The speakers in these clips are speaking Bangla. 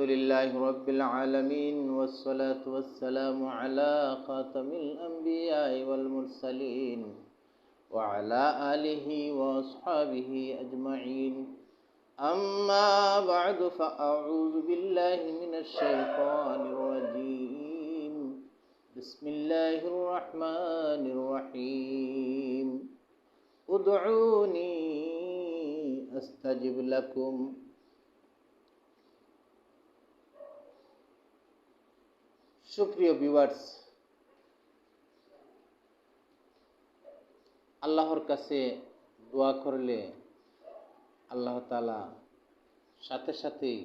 الحمد لله رب العالمين والصلاة والسلام على خاتم الأنبياء والمرسلين وعلى آله وأصحابه أجمعين. أما بعد فأعوذ بالله من الشيطان الرجيم. بسم الله الرحمن الرحيم. ادعوني أستجب لكم. সুপ্রিয় ভিউয়ার্স আল্লাহর কাছে দোয়া করলে আল্লাহ তালা সাথে সাথে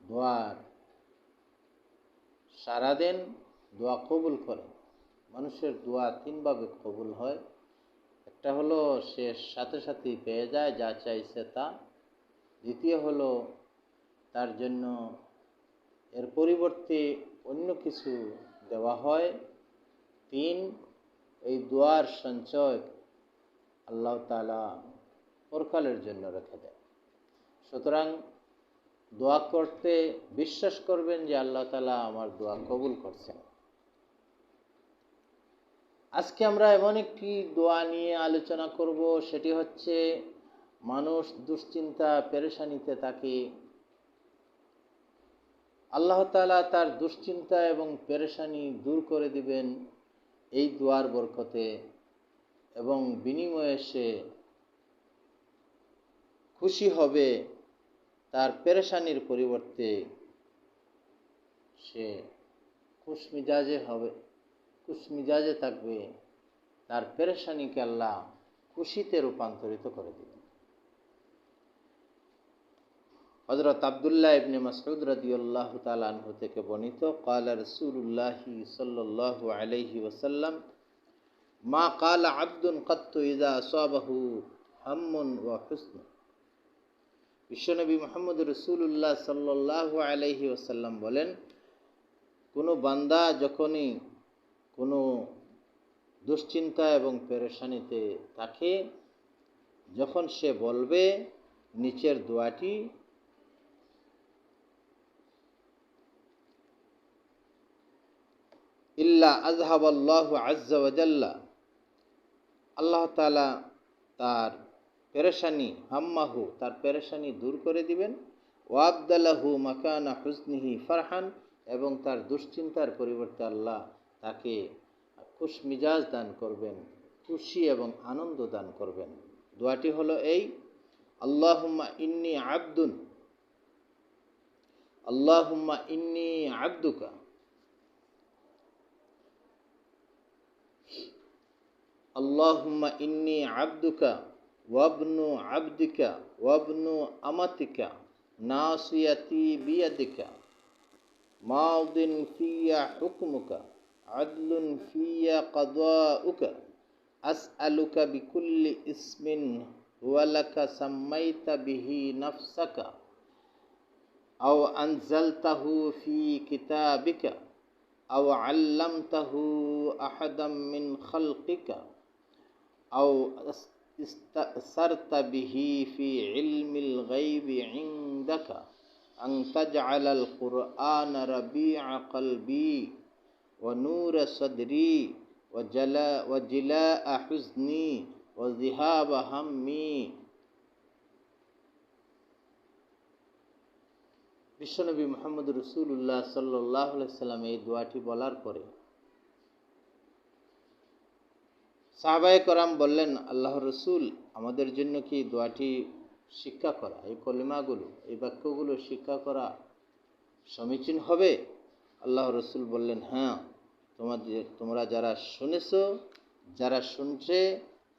দোয়ার সারা দেন, দোয়া কবুল করে মানুষের দোয়া তিনভাবে কবুল হয়। একটা হলো, সে সাথে সাথে পেয়ে যায়, যা চাইছে তা। দ্বিতীয় হলো, তার জন্য পরিবর্তে অন্য কিছু দেওয়া হয়। তিন, এই দোয়ার সঞ্চয় আল্লাহ তালা পরকালের জন্য রেখে দেয় সুতরাং দোয়া করতে বিশ্বাস করবেন যে আল্লাহ তালা আমার দোয়া কবুল করছেন। আজকে আমরা এমন একটি দোয়া নিয়ে আলোচনা করব, সেটি হচ্ছে, মানুষ দুশ্চিন্তা, পেরেশানিতে থাকে আল্লাহ তালা তার দুশ্চিন্তা এবং পেরেশানি দূর করে দিবেন এই দোয়ার বরকতে এবং বিনিময়ে সে খুশি হবে তার পেরেশানির পরিবর্তে সে খুশমিজাজে হবে, খুশমিজাজে থাকবে। তার পেরেশানিকে আল্লাহ খুশিতে রূপান্তরিত করে দেবেন। হজরত আবদুল্লাহ ইবনে মাসউদ রাদিয়াল্লাহ তালানহু থেকে বর্ণিত কালা রসুল্লাহি সাল্লাহ আলাইহি ওসাল্লাম মা কালা আব্দুন কত্তু ইদা আসাবাহু হাম্মুন ওয়া হুসন। বিশ্বনবী মোহাম্মদ রসুল্লাহ সাল্লাহ আলাইহি ওসাল্লাম বলেন, কোনো বান্দা যখনই কোনো দুশ্চিন্তা এবং পেরেশানিতে থাকে, যখন সে বলবে, নিচের দোয়াটি ইল্লা আজহাবাল্লাহ আজ্জাওয়াজাল্লা আল্লাহ তালা তার পেরেশানি, হাম্মাহু তার পেরেশানি দূর করে দিবেন। ওয়াবদালাহু মাকানা হুসনিহি ফারহান এবং তার দুশ্চিন্তার পরিবর্তে আল্লাহ তাকে খুশ মিজাজ দান করবেন, খুশি এবং আনন্দ দান করবেন। দোয়াটি হলো এই, আল্লাহুম্মা ইন্নি আব্দুন, আল্লাহুম্মা ইন্নি আব্দুকা। اللهم إني عبدك وابن عبدك وابن أمتك ناصيتي بيدك ماض في حكمك عدل في قضاؤك أسألك بكل اسم هو لك سميت به نفسك أو أنزلته في كتابك أو علمته أحدا من خلقك. أو استأثرت به في علم الغيب عندك أن تجعل القرآن ربيع قلبي ونور صدري وجلاء, وجلاء حزني وذهاب همي বিশ্বনবী মোহাম্মদ রসুল্লাহ সাল্লাহ সাল্লাম এই দোয়াটি বলার পরে সাহাবায় করাম বললেন আল্লাহ রসুল, আমাদের জন্য কি দোয়াটি শিক্ষা করা, এই কলিমাগুলো, এই বাক্যগুলো শিক্ষা করা সমীচীন হবে? আল্লাহ রসুল বললেন হ্যাঁ তোমাদের, তোমরা যারা শুনেছ, যারা শুনছে,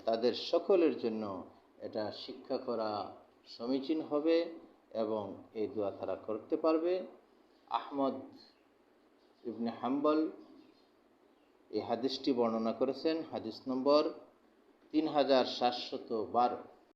তাদের সকলের জন্য এটা শিক্ষা করা সমীচীন হবে এবং এই দোয়া তারা করতে পারবে। আহমদ ইবনে হাম্বল এই হাদিসটি বর্ণনা করেছেন হাদিস নম্বর তিন হাজার সাতশত বারো।